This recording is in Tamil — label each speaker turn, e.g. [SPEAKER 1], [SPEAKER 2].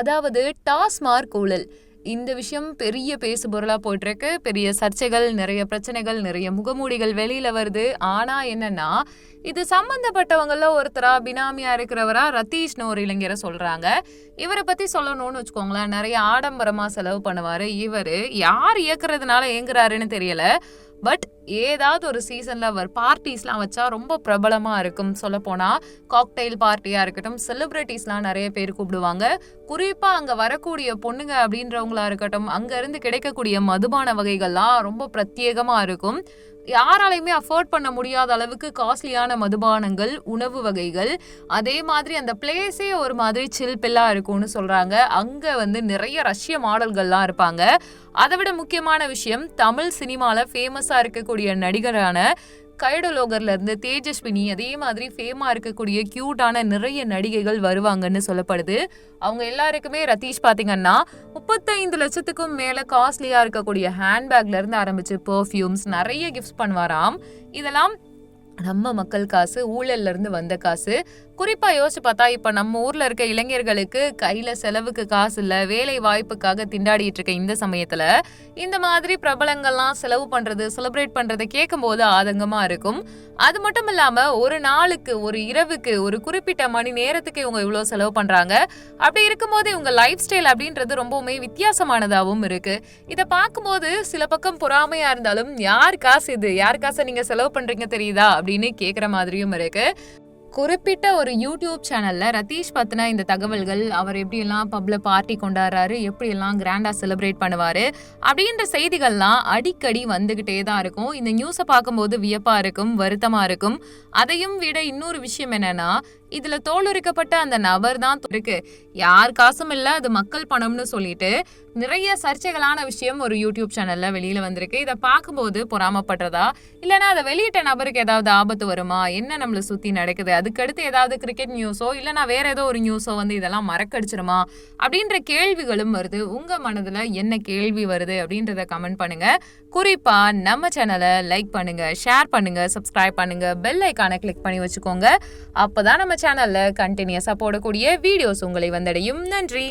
[SPEAKER 1] அதாவது டாஸ்மார்க் ஊழல். இந்த விஷயம் பெரிய பேசு பொருளாக போயிட்டுருக்கு. பெரிய சர்ச்சைகள் நிறைய பிரச்சனைகள் நிறைய முகமூடிகள் வெளியில் வருது. ஆனால் என்னன்னா இது சம்மந்தப்பட்டவங்களில் ஒருத்தரா பினாமியாக இருக்கிறவரா ரத்தீஷ்னு ஒரு இளைஞரை சொல்கிறாங்க இவரை பற்றி சொல்லணும்னு வச்சுக்கோங்களேன் நிறைய ஆடம்பரமாக செலவு பண்ணுவார். இவரு யார் இயக்குறதுனால இயங்குறாருன்னு தெரியல. பட் ஏதாவது ஒரு சீசன்ல அவர் பார்ட்டிஸ்லாம் வச்சா ரொம்ப பிரபலமா இருக்கும் சொல்ல போனா காக்டெயில் பார்ட்டியா இருக்கட்டும் செலிபிரிட்டிஸ்லாம் நிறைய பேர் கூப்பிடுவாங்க. குறிப்பா அங்க வரக்கூடிய பொண்ணுங்க அப்படின்றவங்களா இருக்கட்டும் அங்க இருந்து கிடைக்கக்கூடிய மதுபான வகைகள்லாம் ரொம்ப பிரத்யேகமா இருக்கும். யாராலையுமே அஃபோர்ட் பண்ண முடியாத அளவுக்கு காஸ்ட்லியான மதுபானங்கள் உணவு வகைகள் அதே மாதிரி அந்த பிளேஸே ஒரு மாதிரி சில் இருக்கும்னு சொல்கிறாங்க அங்கே வந்து நிறைய ரஷ்ய மாடல்கள்லாம் இருப்பாங்க. அதை விட முக்கியமான விஷயம் தமிழ் சினிமாவில் ஃபேமஸாக இருக்கக்கூடிய நடிகரான கைடலோகர்ல இருந்து தேஜஸ்வினி அதே மாதிரி ஃபேமா இருக்கக்கூடிய கியூட்டான நிறைய நடிகைகள் வருவாங்கன்னு சொல்லப்படுது. அவங்க எல்லாருக்குமே ரதீஷ் பாத்தீங்கன்னா முப்பத்தைந்து லட்சத்துக்கும் மேல காஸ்ட்லியா இருக்கக்கூடிய ஹேண்ட்பேக்ல இருந்து ஆரம்பிச்சு பெர்ஃப்யூம்ஸ் நிறைய கிஃப்ட்ஸ் பண்ணுவாராம். இதெல்லாம் நம்ம மக்கள் காசு ஊழல்ல இருந்து வந்த காசு. குறிப்பா யோசிச்சு பார்த்தா இப்ப நம்ம ஊர்ல இருக்க இளைஞர்களுக்கு கையில செலவுக்கு காசு இல்ல வேலை வாய்ப்புக்காக திண்டாடிட்டு இருக்க இந்த சமயத்துல இந்த மாதிரி பிரபலங்கள்லாம் செலவு பண்றது செலிப்ரேட் பண்றதை கேட்கும் போது ஆதங்கமா இருக்கும். அது மட்டும் இல்லாம ஒரு நாளுக்கு ஒரு இரவுக்கு ஒரு குறிப்பிட்ட மணி நேரத்துக்கு இவங்க இவ்வளவு செலவு பண்றாங்க. அப்படி இருக்கும்போது இவங்க லைஃப் ஸ்டைல் அப்படின்றது ரொம்பவுமே வித்தியாசமானதாகவும் இருக்கு. இதை பார்க்கும்போது சில பக்கம் பொறாமையா இருந்தாலும் யார் காசு இது? யார் காசை நீங்க செலவு பண்றீங்க தெரியுதா? அப்படின்னு கேட்குற மாதிரியும் இருக்குது குறிப்பிட்ட ஒரு யூடியூப் சேனலில் ரதீஷ் பற்றின இந்த தகவல்கள் அவர் எப்படியெல்லாம் பப்ல பார்ட்டி கொண்டாடுறாரு எப்படியெல்லாம் கிராண்டாக செலிப்ரேட் பண்ணுவார் அப்படின்ற செய்திகள்லாம் அடிக்கடி வந்துக்கிட்டே தான் இருக்கும். இந்த நியூஸை பார்க்கும்போது வியப்பாக இருக்கும் வருத்தமாக இருக்கும். அதையும் விட இன்னொரு விஷயம் என்னென்னா இதில் தோலுரிக்கப்பட்ட அந்த நபர் தான் இருக்கு. யார் காசும் இல்லை அது மக்கள் பணம்னு சொல்லிட்டு நிறைய சர்ச்சைகளான விஷயம் ஒரு யூடியூப் சேனலில் வெளியில் வந்திருக்கு. இதை பார்க்கும்போது பொறாமப்படுறதா? இல்லைன்னா அதை வெளியிட்ட நபருக்கு ஏதாவது ஆபத்து வருமா? என்ன நம்மளை சுற்றி நடக்குது? அதுக்கடுத்து ஏதாவது கிரிக்கெட் நியூஸோ இல்லைன்னா வேற ஏதோ ஒரு நியூஸோ வந்து இதெல்லாம் மறக்கடிச்சிருமா? அப்படின்ற கேள்விகளும் வருது. உங்க மனதுல என்ன கேள்வி வருது அப்படின்றத கமெண்ட் பண்ணுங்க. குறிப்பா நம்ம சேனலை லைக் பண்ணுங்க ஷேர் பண்ணுங்க சப்ஸ்கிரைப் பண்ணுங்க பெல் ஐக்கானை கிளிக் பண்ணி வச்சுக்கோங்க. அப்பதான் நம்ம சேனல்ல கண்டினியூஸா போடக்கூடிய வீடியோஸ் உங்களை வந்தடையும். நன்றி.